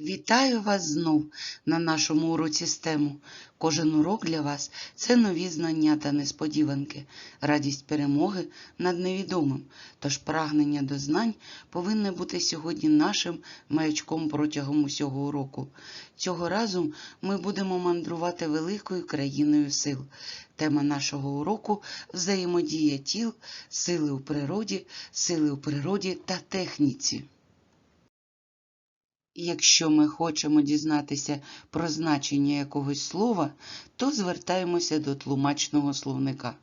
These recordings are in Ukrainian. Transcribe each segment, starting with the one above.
Вітаю вас знов на нашому уроці STEM. Кожен урок для вас це нові знання та несподіванки, радість перемоги над невідомим. Тож прагнення до знань повинне бути сьогодні нашим маячком протягом усього уроку. Цього разу ми будемо мандрувати великою країною сил. Тема нашого уроку взаємодія тіл, сили у природі, сили у природі та техніці. Якщо ми хочемо дізнатися про значення якогось слова, то звертаємося до тлумачного словника.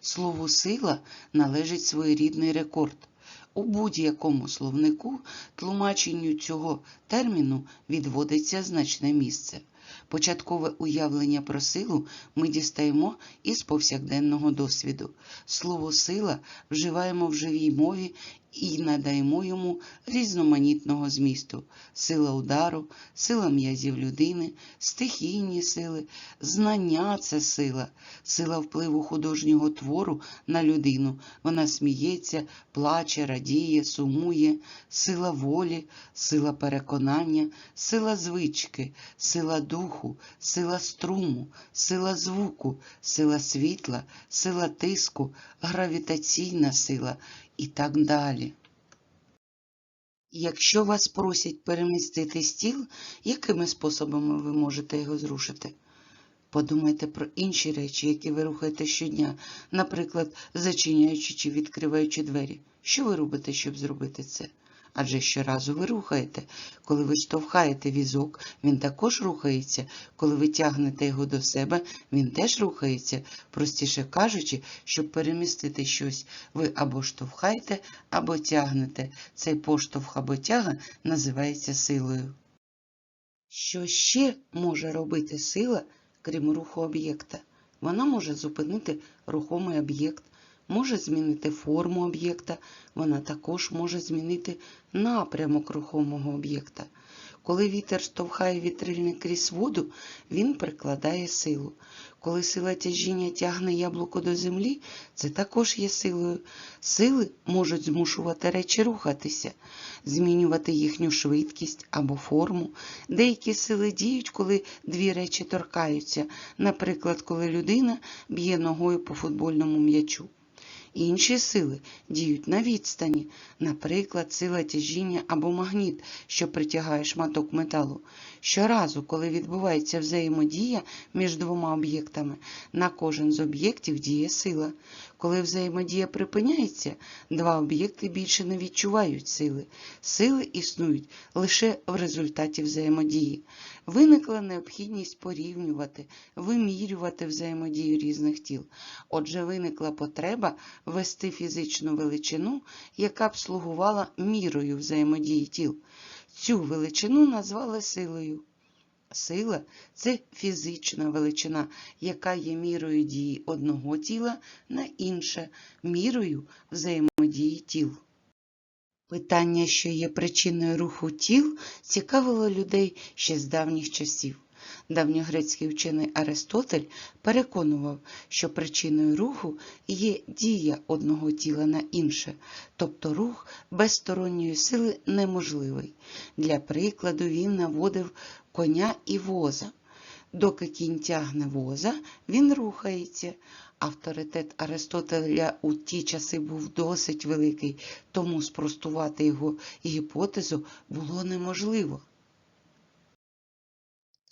Слову сила належить своєрідний рекорд. У будь-якому словнику тлумаченню цього терміну відводиться значне місце. Початкове уявлення про силу ми дістаємо із повсякденного досвіду. Слово сила вживаємо в живій мові і надаємо йому різноманітного змісту: сила удару, сила м'язів людини, стихійні сили, знання це сила, сила впливу художнього твору на людину. Вона сміється, плаче, радіє, сумує, сила волі, сила переконання, сила звички, сила духу, сила струму, сила звуку, сила світла, сила тиску, гравітаційна сила і так далі. Якщо вас просять перемістити стіл, якими способами ви можете його зрушити? Подумайте про інші речі, які ви рухаєте щодня, наприклад, зачиняючи чи відкриваючи двері. Що ви робите, щоб зробити це? Адже щоразу ви рухаєте. Коли ви штовхаєте візок, він також рухається. Коли ви тягнете його до себе, він теж рухається. Простіше кажучи, щоб перемістити щось, ви або штовхаєте, або тягнете. Цей поштовх або тяга називається силою. Що ще може робити сила, крім руху об'єкта? Вона може зупинити рухомий об'єкт, може змінити форму об'єкта, вона також може змінити напрямок рухомого об'єкта. Коли вітер штовхає вітрильник крізь воду, він прикладає силу. Коли сила тяжіння тягне яблуко до землі, це також є силою. Сили можуть змушувати речі рухатися, змінювати їхню швидкість або форму. Деякі сили діють, коли дві речі торкаються, наприклад, коли людина б'є ногою по футбольному м'ячу. Інші сили діють на відстані, наприклад, сила тяжіння або магніт, що притягає шматок металу. Щоразу, коли відбувається взаємодія між двома об'єктами, на кожен з об'єктів діє сила. Коли взаємодія припиняється, два об'єкти більше не відчувають сили. Сили існують лише в результаті взаємодії. Виникла необхідність порівнювати, вимірювати взаємодію різних тіл. Отже, виникла потреба ввести фізичну величину, яка б слугувала мірою взаємодії тіл. Цю величину назвали силою. Сила це фізична величина, яка є мірою дії одного тіла на інше, мірою взаємодії тіл. Питання, що є причиною руху тіл, цікавило людей ще з давніх часів. Давньогрецький вчений Аристотель переконував, що причиною руху є дія одного тіла на інше, тобто рух без сторонньої сили неможливий. Для прикладу він наводив коня і воза. Доки кінь тягне воза, він рухається. Авторитет Аристотеля у ті часи був досить великий, тому спростувати його гіпотезу було неможливо.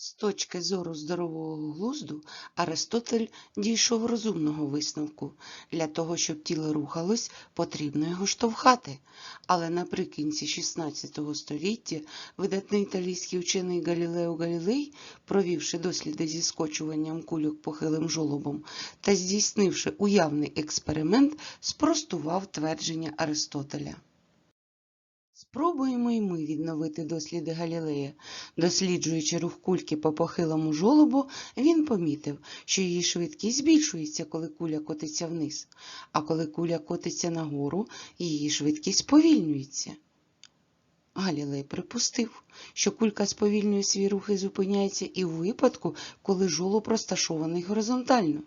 З точки зору здорового глузду Аристотель дійшов розумного висновку. Для того, щоб тіло рухалось, потрібно його штовхати. Але наприкінці XVI століття видатний італійський вчений Галілео Галілей, провівши досліди зі скочуванням кульок похилим жолобом та здійснивши уявний експеримент, спростував твердження Аристотеля. Спробуємо й ми відновити досліди Галілея. Досліджуючи рух кульки по похилому жолобу, він помітив, що її швидкість збільшується, коли куля котиться вниз, а коли куля котиться нагору, її швидкість повільнюється. Галілей припустив, що кулька сповільнює свій рух і зупиняється і в випадку, коли жолоб розташований горизонтально.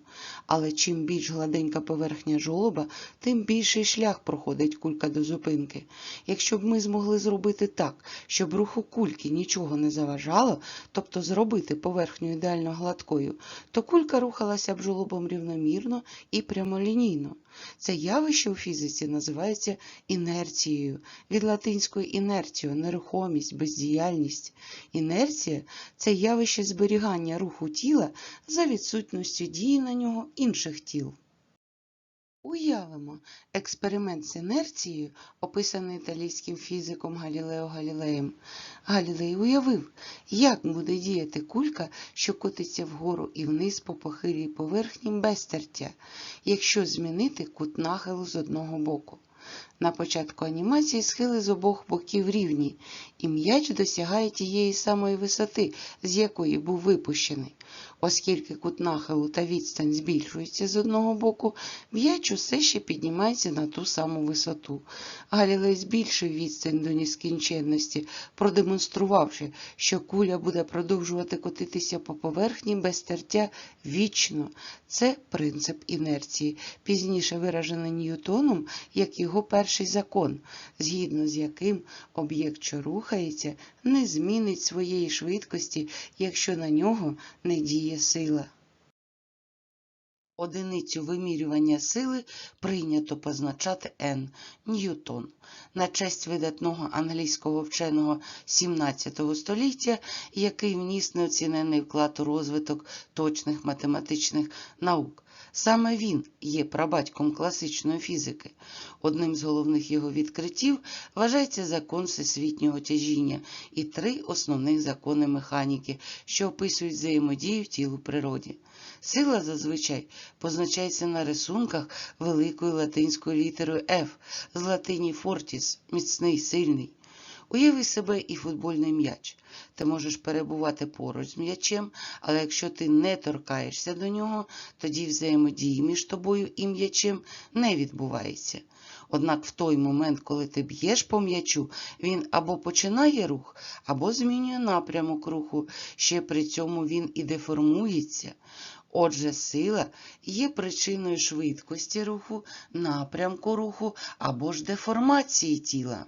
Але чим більш гладенька поверхня жолоба, тим більший шлях проходить кулька до зупинки. Якщо б ми змогли зробити так, щоб руху кульки нічого не заважало, тобто зробити поверхню ідеально гладкою, то кулька рухалася б жолобом рівномірно і прямолінійно. Це явище у фізиці називається інерцією, від латинської інерціо, нерухомість, бездіяльність. Інерція це явище зберігання руху тіла за відсутністю дії на нього інших тіл. Уявимо експеримент з інерцією, описаний італійським фізиком Галілео Галілеєм. Галілей уявив, як буде діяти кулька, що котиться вгору і вниз по похилій поверхні без тертя, якщо змінити кут нахилу з одного боку. На початку анімації схили з обох боків рівні, і м'яч досягає тієї самої висоти, з якої був випущений. Оскільки кут нахилу та відстань збільшуються з одного боку, м'яч усе ще піднімається на ту саму висоту. Галілей збільшив відстань до нескінченності, продемонструвавши, що куля буде продовжувати котитися по поверхні без тертя вічно. Це принцип інерції, пізніше виражений Ньютоном як його перший закон, згідно з яким об'єкт, що рухається, не змінить своєї швидкості, якщо на нього не діє сила. Одиницю вимірювання сили прийнято позначати N – Ньютон. На честь видатного англійського вченого 17 століття, який вніс неоцінений вклад у розвиток точних математичних наук. Саме він є прабатьком класичної фізики. Одним з головних його відкриттів вважається закон всесвітнього тяжіння і три основних закони механіки, що описують взаємодію тілу природі. Сила зазвичай позначається на рисунках великою латинською літерою F з латині фортіс міцний, сильний. Уяви себе і футбольний м'яч. Ти можеш перебувати поруч з м'ячем, але якщо ти не торкаєшся до нього, тоді взаємодії між тобою і м'ячем не відбувається. Однак в той момент, коли ти б'єш по м'ячу, він або починає рух, або змінює напрямок руху, ще при цьому він і деформується. Отже, сила є причиною швидкості руху, напрямку руху або ж деформації тіла.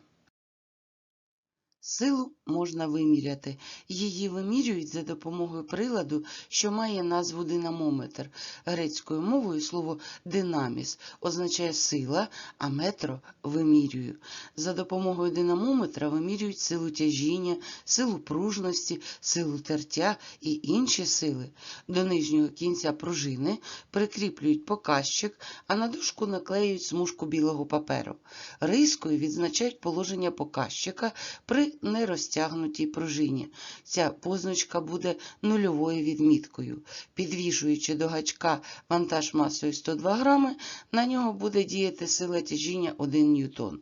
Силу можна виміряти. Її вимірюють за допомогою приладу, що має назву динамометр. Грецькою мовою слово динаміс означає сила, а метро вимірюю. За допомогою динамометра вимірюють силу тяжіння, силу пружності, силу тертя і інші сили. До нижнього кінця пружини прикріплюють показчик, а на дужку наклеюють смужку білого паперу. Рискою відзначають положення показчика при нерозтягнутій пружині. Ця позначка буде нульовою відміткою. Підвішуючи до гачка вантаж масою 102 грами, на нього буде діяти сила тяжіння 1 ньютон.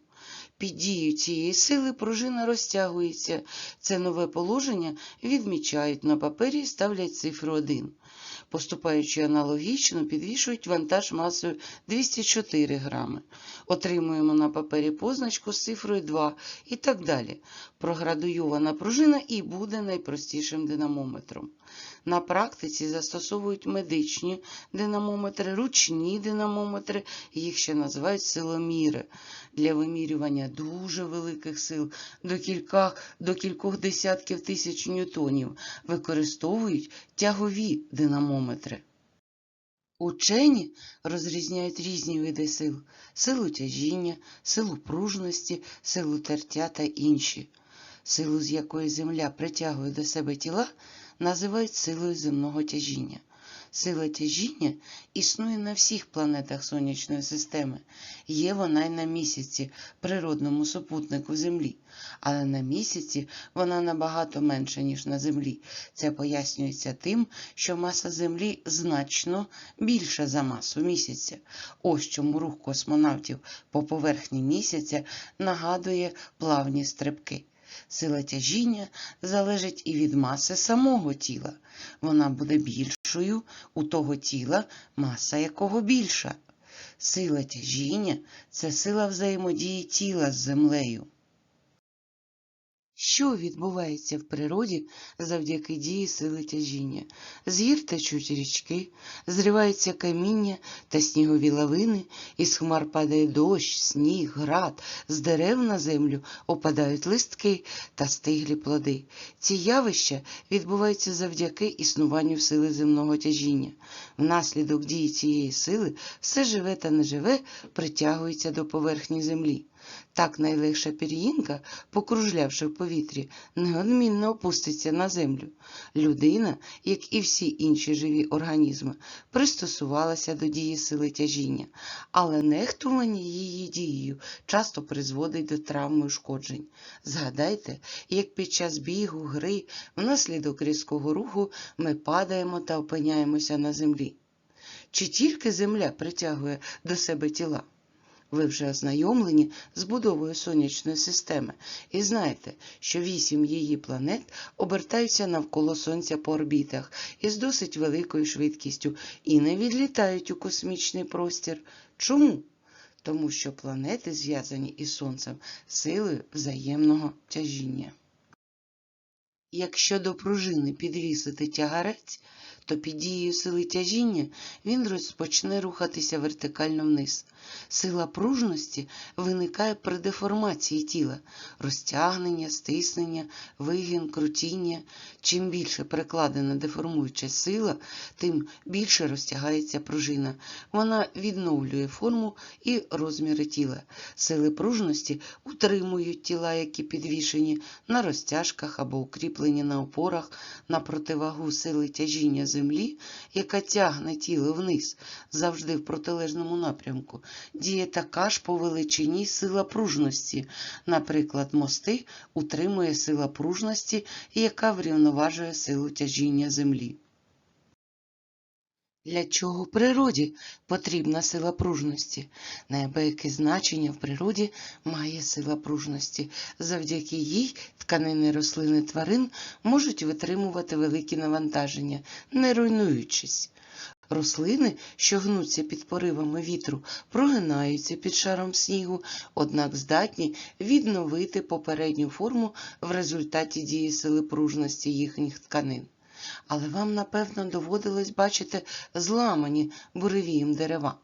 Під дією цієї сили пружина розтягується. Це нове положення відмічають на папері і ставлять цифру 1. Поступаючи аналогічно, підвішують вантаж масою 204 грами. Отримуємо на папері позначку з цифрою 2 і так далі. Проградуйована пружина і буде найпростішим динамометром. На практиці застосовують медичні динамометри, ручні динамометри, їх ще називають силоміри. Для вимірювання дуже великих сил до кількох, до кількох десятків тисяч ньютонів використовують тягові динамометри. Учені розрізняють різні види сил силу тяжіння, силу пружності, силу тертя та інші. Силу, з якої Земля притягує до себе тіла, називають силою земного тяжіння. Сила тяжіння існує на всіх планетах Сонячної системи. Є вона й на місяці, природному супутнику Землі, але на місяці вона набагато менша, ніж на Землі. Це пояснюється тим, що маса Землі значно більша за масу місяця. Ось чому рух космонавтів по поверхні місяця нагадує плавні стрибки. Сила тяжіння залежить і від маси самого тіла. Вона буде більшою у того тіла, маса якого більша. Сила тяжіння це сила взаємодії тіла з землею. Що відбувається в природі завдяки дії сили тяжіння? З гір течуть річки, зриваються каміння та снігові лавини, із хмар падає дощ, сніг, град, з дерев на землю опадають листки та стиглі плоди. Ці явища відбуваються завдяки існуванню сили земного тяжіння. Внаслідок дії цієї сили все живе та неживе притягується до поверхні землі. Так найлегша пір'їнка, покружлявши в повітрі, неодмінно опуститься на землю. Людина, як і всі інші живі організми, пристосувалася до дії сили тяжіння, але нехтування її дією часто призводить до травм і ушкоджень. Згадайте, як під час бігу, гри, внаслідок різкого руху ми падаємо та опиняємося на землі. Чи тільки земля притягує до себе тіла? Ви вже ознайомлені з будовою сонячної системи і знаєте, що вісім її планет обертаються навколо Сонця по орбітах із досить великою швидкістю і не відлітають у космічний простір. Чому? Тому що планети зв'язані із Сонцем силою взаємного тяжіння. Якщо до пружини підвісити тягарець, то під дією сили тяжіння він розпочне рухатися вертикально вниз. Сила пружності виникає при деформації тіла, розтягнення, стиснення, вигін, крутіння. Чим більше прикладена деформуюча сила, тим більше розтягається пружина. Вона відновлює форму і розміри тіла. Сили пружності утримують тіла, які підвішені на розтяжках або укріплені на опорах на противагу сили тяжіння землі, яка тягне тіло вниз, завжди в протилежному напрямку, діє така ж по величині сила пружності. Наприклад, мости утримує сила пружності, яка врівноважує силу тяжіння землі. Для чого природі потрібна сила пружності? Неабияке значення в природі має сила пружності. Завдяки їй тканини рослини тварин можуть витримувати великі навантаження, не руйнуючись. Рослини, що гнуться під поривами вітру, прогинаються під шаром снігу, однак здатні відновити попередню форму в результаті дії сили пружності їхніх тканин. Але вам, напевно, доводилось бачити зламані буревієм дерева.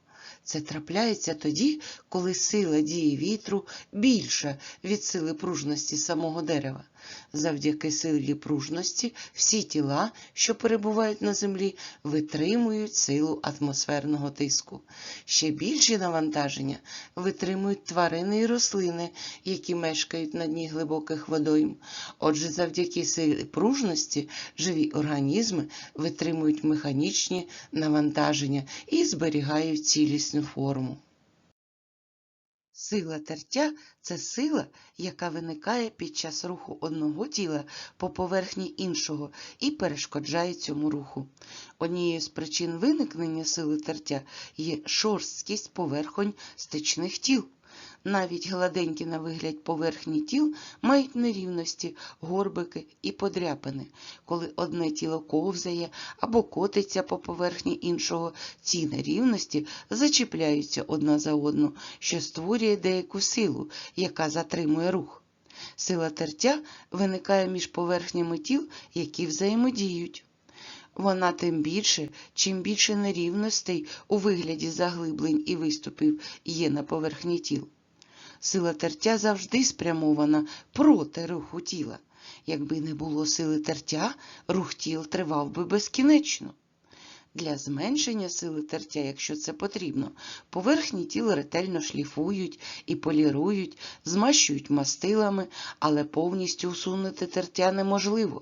Це трапляється тоді, коли сила дії вітру більша від сили пружності самого дерева. Завдяки силі пружності всі тіла, що перебувають на землі, витримують силу атмосферного тиску. Ще більші навантаження витримують тварини і рослини, які мешкають на дні глибоких водойм. Отже, завдяки силі пружності живі організми витримують механічні навантаження і зберігають цілісну форму. Сила тертя це сила, яка виникає під час руху одного тіла по поверхні іншого і перешкоджає цьому руху. Однією з причин виникнення сили тертя є шорсткість поверхонь стичних тіл. Навіть гладенькі на вигляд поверхні тіл мають нерівності, горбики і подряпини. Коли одне тіло ковзає або котиться по поверхні іншого, ці нерівності зачіпляються одна за одну, що створює деяку силу, яка затримує рух. Сила тертя виникає між поверхнями тіл, які взаємодіють. Вона тим більше, чим більше нерівностей у вигляді заглиблень і виступів є на поверхні тіл. Сила тертя завжди спрямована проти руху тіла. Якби не було сили тертя, рух тіл тривав би безкінечно. Для зменшення сили тертя, якщо це потрібно, поверхні тіл ретельно шліфують і полірують, змащують мастилами, але повністю усунути тертя неможливо.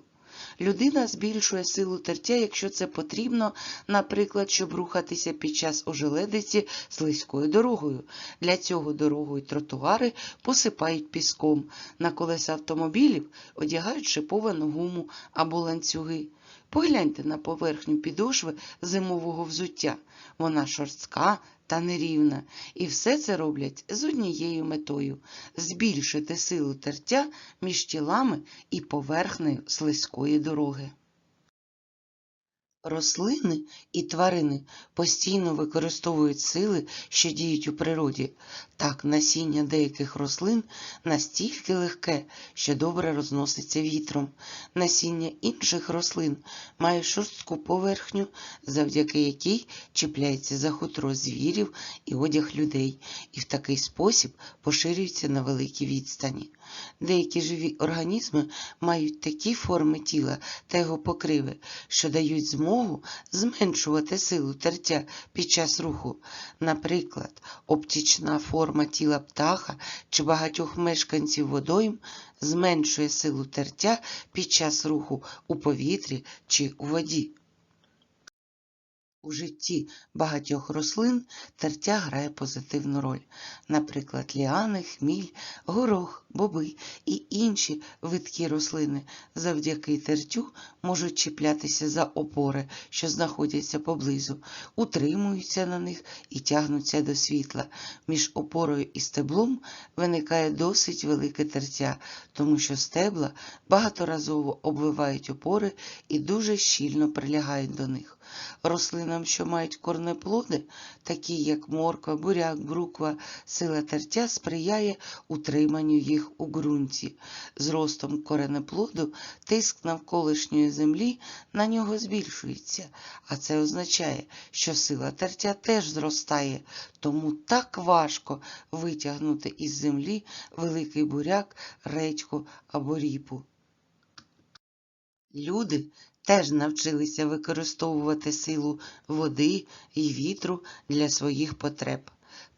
Людина збільшує силу тертя, якщо це потрібно, наприклад, щоб рухатися під час ожеледиці слизькою дорогою. Для цього дорогу і тротуари посипають піском. На колеса автомобілів одягають шиповану гуму або ланцюги. Погляньте на поверхню підошви зимового взуття. Вона шорстка та нерівна. І все це роблять з однією метою збільшити силу тертя між тілами і поверхнею слизької дороги. Рослини і тварини постійно використовують сили, що діють у природі. Так, насіння деяких рослин настільки легке, що добре розноситься вітром. Насіння інших рослин має шорстку поверхню, завдяки якій чіпляється за хутро звірів і одяг людей, і в такий спосіб поширюється на великій відстані. Деякі живі організми мають такі форми тіла та його покриви, що дають змогу зменшувати силу тертя під час руху. Наприклад, оптична форма тіла птаха чи багатьох мешканців водойм зменшує силу тертя під час руху у повітрі чи у воді. У житті багатьох рослин тертя грає позитивну роль. Наприклад, ліани, хміль, горох, боби і інші видкі рослини завдяки тертю можуть чіплятися за опори, що знаходяться поблизу, утримуються на них і тягнуться до світла. Між опорою і стеблом виникає досить велике тертя, тому що стебла багаторазово обвивають опори і дуже щільно прилягають до них. Рослинам, що мають корнеплоди, такі як морква, буряк, бруква, сила тертя сприяє утриманню їх у ґрунті. З ростом коренеплоду тиск навколишньої землі на нього збільшується, а це означає, що сила тертя теж зростає, тому так важко витягнути із землі великий буряк, редьку або ріпу. Люди теж навчилися використовувати силу води і вітру для своїх потреб.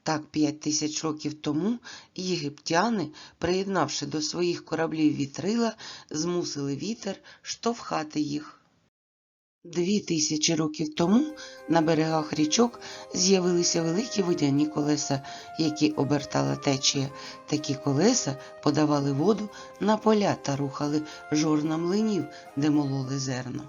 Так, п'ять тисяч років тому єгиптяни, приєднавши до своїх кораблів вітрила, змусили вітер штовхати їх. Дві тисячі років тому на берегах річок з'явилися великі водяні колеса, які обертала течія. Такі колеса подавали воду на поля та рухали жорна млинів, де мололи зерно.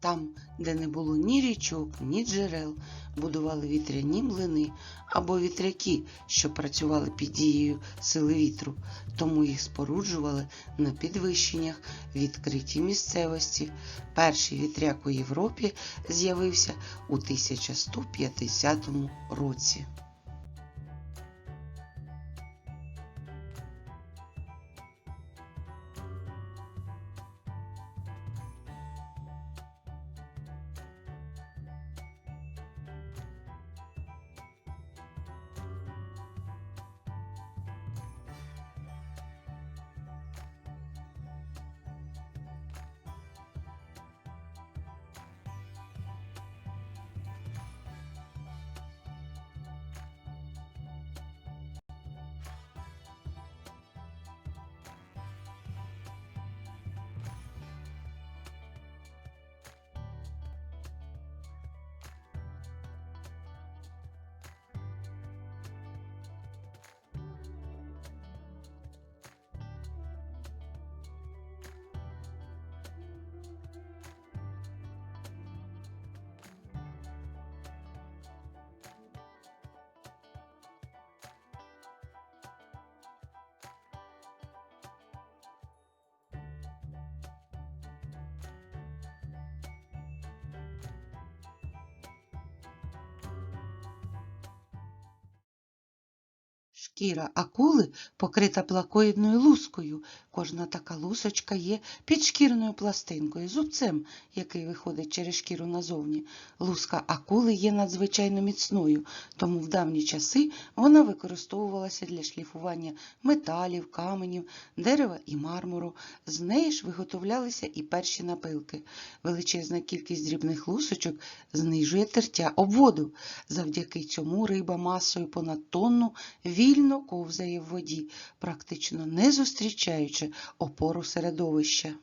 Там, де не було ні річок, ні джерел, будували вітряні млини або вітряки, що працювали під дією сили вітру, тому їх споруджували на підвищеннях відкритій місцевості. Перший вітряк у Європі з'явився у 1150 році. Шкіра акули покрита плакоїдною лускою. Кожна така лусочка є підшкірною пластинкою, зубцем, який виходить через шкіру назовні. Луска акули є надзвичайно міцною, тому в давні часи вона використовувалася для шліфування металів, каменів, дерева і мармуру. З неї ж виготовлялися і перші напилки. Величезна кількість дрібних лусочок знижує тертя об воду. Завдяки цьому риба масою понад тонну вільно ковзає в воді, практично не зустрічаючи опору середовища.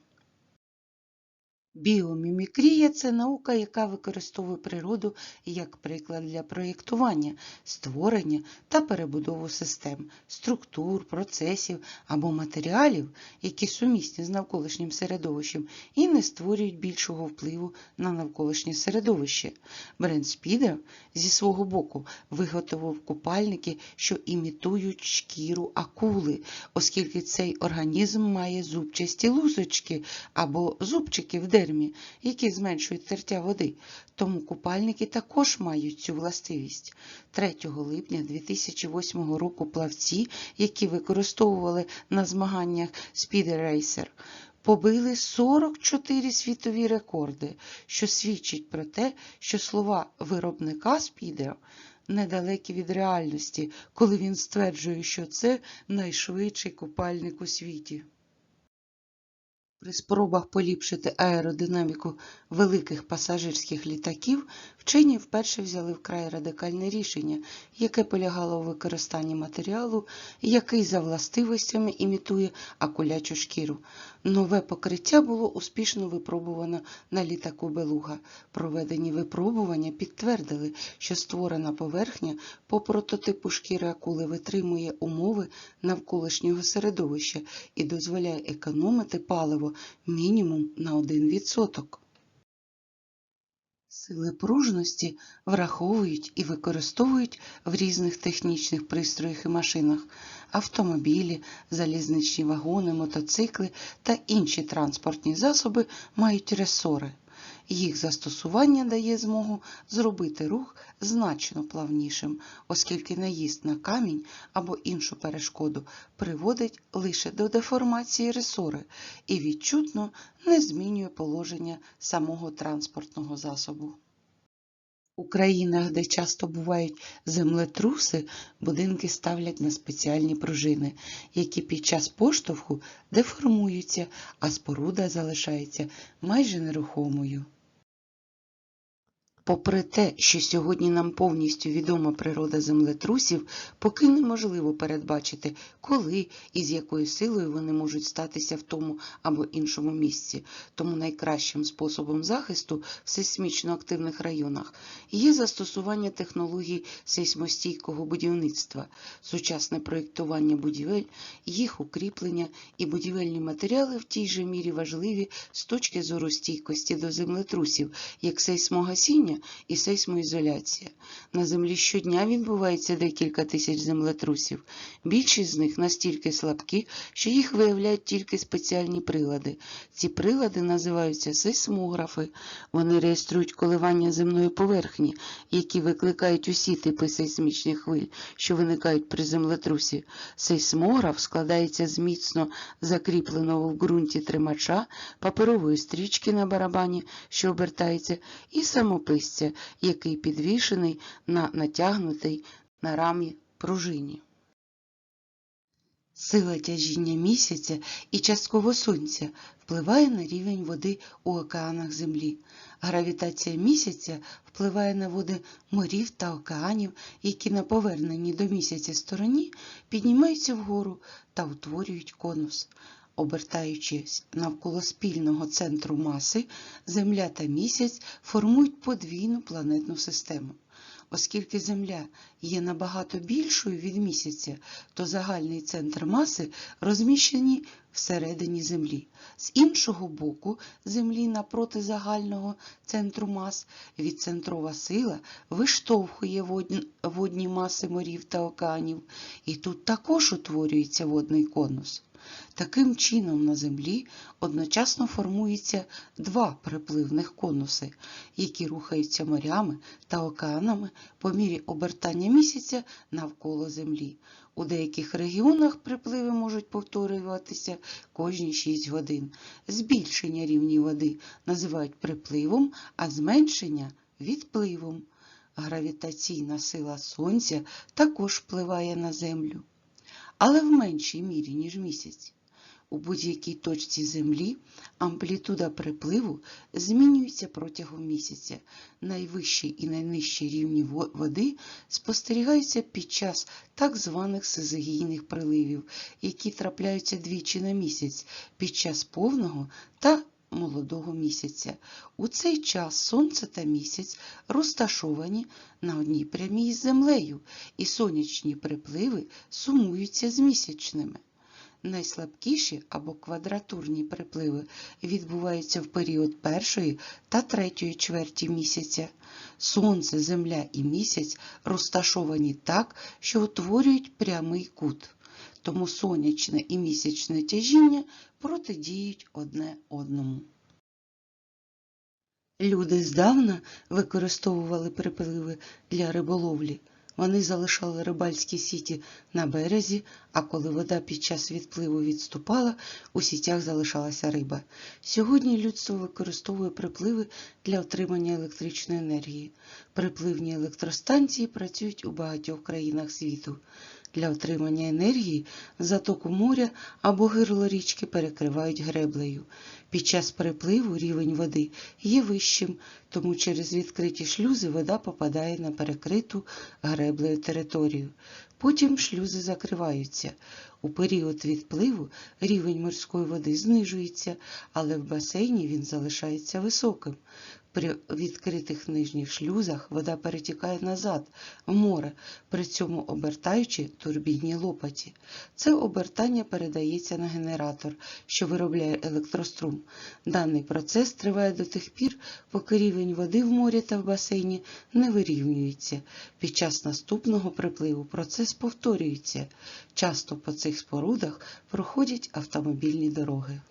Біомімікрія це наука, яка використовує природу як приклад для проєктування, створення та перебудову систем, структур, процесів або матеріалів, які сумісні з навколишнім середовищем і не створюють більшого впливу на навколишнє середовище. Бренд Спідер зі свого боку виготовив купальники, що імітують шкіру акули, оскільки цей організм має зубчасті лусочки або зубчики в дереві термі, які зменшують тертя води, тому купальники також мають цю властивість. 3 липня 2008 року плавці, які використовували на змаганнях Racer, побили 44 світові рекорди, що свідчить про те, що слова виробника спідео недалекі від реальності, коли він стверджує, що це найшвидший купальник у світі. При спробах поліпшити аеродинаміку великих пасажирських літаків вчені вперше взяли вкрай радикальне рішення, яке полягало у використанні матеріалу, який за властивостями імітує акулячу шкіру. Нове покриття було успішно випробувано на літаку Белуга. Проведені випробування підтвердили, що створена поверхня по прототипу шкіри акули витримує умови навколишнього середовища і дозволяє економити паливо мінімум на 1%. Сили пружності враховують і використовують в різних технічних пристроях і машинах автомобілі, залізничні вагони, мотоцикли та інші транспортні засоби мають ресори. Їх застосування дає змогу зробити рух значно плавнішим, оскільки наїзд на камінь або іншу перешкоду приводить лише до деформації ресори і відчутно не змінює положення самого транспортного засобу. У країнах, де часто бувають землетруси, будинки ставлять на спеціальні пружини, які під час поштовху деформуються, а споруда залишається майже нерухомою. Попри те, що сьогодні нам повністю відома природа землетрусів, поки неможливо передбачити, коли і з якою силою вони можуть статися в тому або іншому місці. Тому найкращим способом захисту в сейсмічно активних районах є застосування технологій сейсмостійкого будівництва, сучасне проєктування будівель, їх укріплення і будівельні матеріали в тій же мірі важливі з точки зору стійкості до землетрусів, як сейсмогасіння і сейсмоізоляція. На землі щодня відбувається декілька тисяч землетрусів. Більшість з них настільки слабкі, що їх виявляють тільки спеціальні прилади. Ці прилади називаються сейсмографи. Вони реєструють коливання земної поверхні, які викликають усі типи сейсмічних хвиль, що виникають при землетрусі. Сейсмограф складається з міцно закріпленого в ґрунті тримача, паперової стрічки на барабані, що обертається, і самопис місця, який підвішений на натягнутий на рамі пружині. Сила тяжіння місяця і частково сонця впливає на рівень води у океанах Землі. Гравітація місяця впливає на води морів та океанів, які на поверненні до місяця стороні піднімаються вгору та утворюють конус. Обертаючись навколо спільного центру маси, Земля та місяць формують подвійну планетну систему. Оскільки Земля є набагато більшою від місяця, то загальний центр маси розміщений всередині Землі. З іншого боку, Землі напроти загального центру мас відцентрова сила виштовхує водні маси морів та океанів, і тут також утворюється водний конус. Таким чином на Землі одночасно формуються два припливних конуси, які рухаються морями та океанами по мірі обертання місяця навколо Землі. У деяких регіонах припливи можуть повторюватися кожні 6 годин. Збільшення рівні води називають припливом, а зменшення відпливом. Гравітаційна сила Сонця також впливає на Землю але в меншій мірі, ніж місяць. У будь-якій точці Землі амплітуда припливу змінюється протягом місяця. Найвищі і найнижчі рівні води спостерігаються під час так званих сизигійних приливів, які трапляються двічі на місяць під час повного та молодого місяця. У цей час сонце та місяць розташовані на одній прямій з землею, і сонячні припливи сумуються з місячними. Найслабкіші або квадратурні припливи відбуваються в період першої та третьої чверті місяця. Сонце, Земля і місяць розташовані так, що утворюють прямий кут тому сонячне і місячне тяжіння протидіють одне одному. Люди здавна використовували припливи для риболовлі. Вони залишали рибальські сіті на березі, а коли вода під час відпливу відступала, у сітях залишалася риба. Сьогодні людство використовує припливи для отримання електричної енергії. Припливні електростанції працюють у багатьох країнах світу. Для отримання енергії затоку моря або гирло річки перекривають греблею. Під час припливу рівень води є вищим, тому через відкриті шлюзи вода попадає на перекриту греблею територію. Потім шлюзи закриваються. У період відпливу рівень морської води знижується, але в басейні він залишається високим. При відкритих нижніх шлюзах вода перетікає назад в море, при цьому обертаючи турбінні лопаті. Це обертання передається на генератор, що виробляє електрострум. Даний процес триває до тих пір, поки рівень води в морі та в басейні не вирівнюється. Під час наступного припливу процес повторюється. Часто по цих спорудах проходять автомобільні дороги.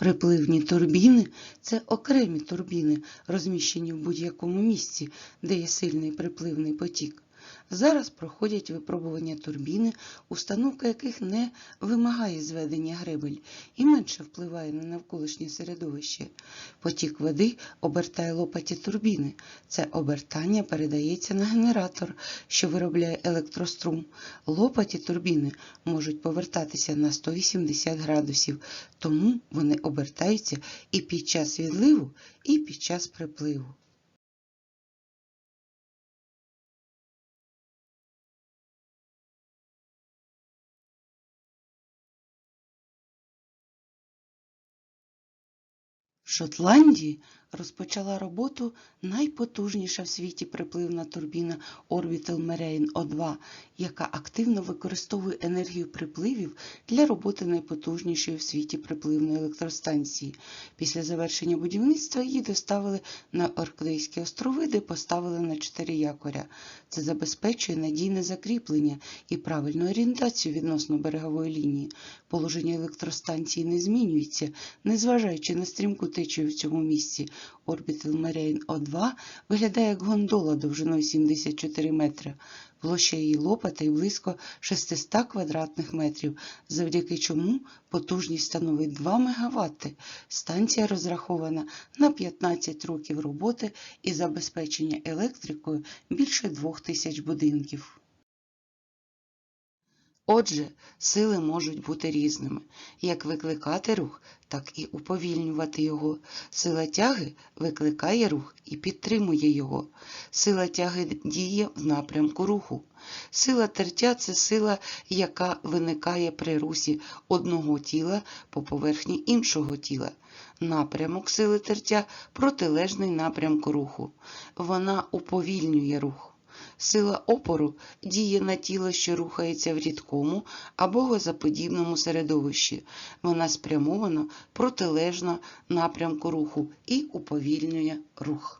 Припливні турбіни це окремі турбіни, розміщені в будь-якому місці, де є сильний припливний потік. Зараз проходять випробування турбіни, установка яких не вимагає зведення гребель і менше впливає на навколишнє середовище. Потік води обертає лопаті турбіни. Це обертання передається на генератор, що виробляє електрострум. Лопаті турбіни можуть повертатися на 180 градусів, тому вони обертаються і під час відливу, і під час припливу. Шотландії розпочала роботу найпотужніша в світі припливна турбіна Orbital Marine O2, яка активно використовує енергію припливів для роботи найпотужнішої в світі припливної електростанції. Після завершення будівництва її доставили на Оркнейські острови, де поставили на чотири якоря. Це забезпечує надійне закріплення і правильну орієнтацію відносно берегової лінії. Положення електростанції не змінюється, незважаючи на стрімку течію в цьому місці. Orbital Marine O2 виглядає як гондола довжиною 74 метри. Площа її лопатей близько 600 квадратних метрів, завдяки чому потужність становить 2 МВт. Станція розрахована на 15 років роботи і забезпечення електрикою більше 2000 будинків. Отже, сили можуть бути різними, як викликати рух, так і уповільнювати його. Сила тяги викликає рух і підтримує його. Сила тяги діє в напрямку руху. Сила тертя це сила, яка виникає при русі одного тіла по поверхні іншого тіла. Напрямок сили тертя протилежний напрямку руху. Вона уповільнює рух. Сила опору діє на тіло, що рухається в рідкому або газоподібному середовищі. Вона спрямована протилежно напрямку руху і уповільнює рух.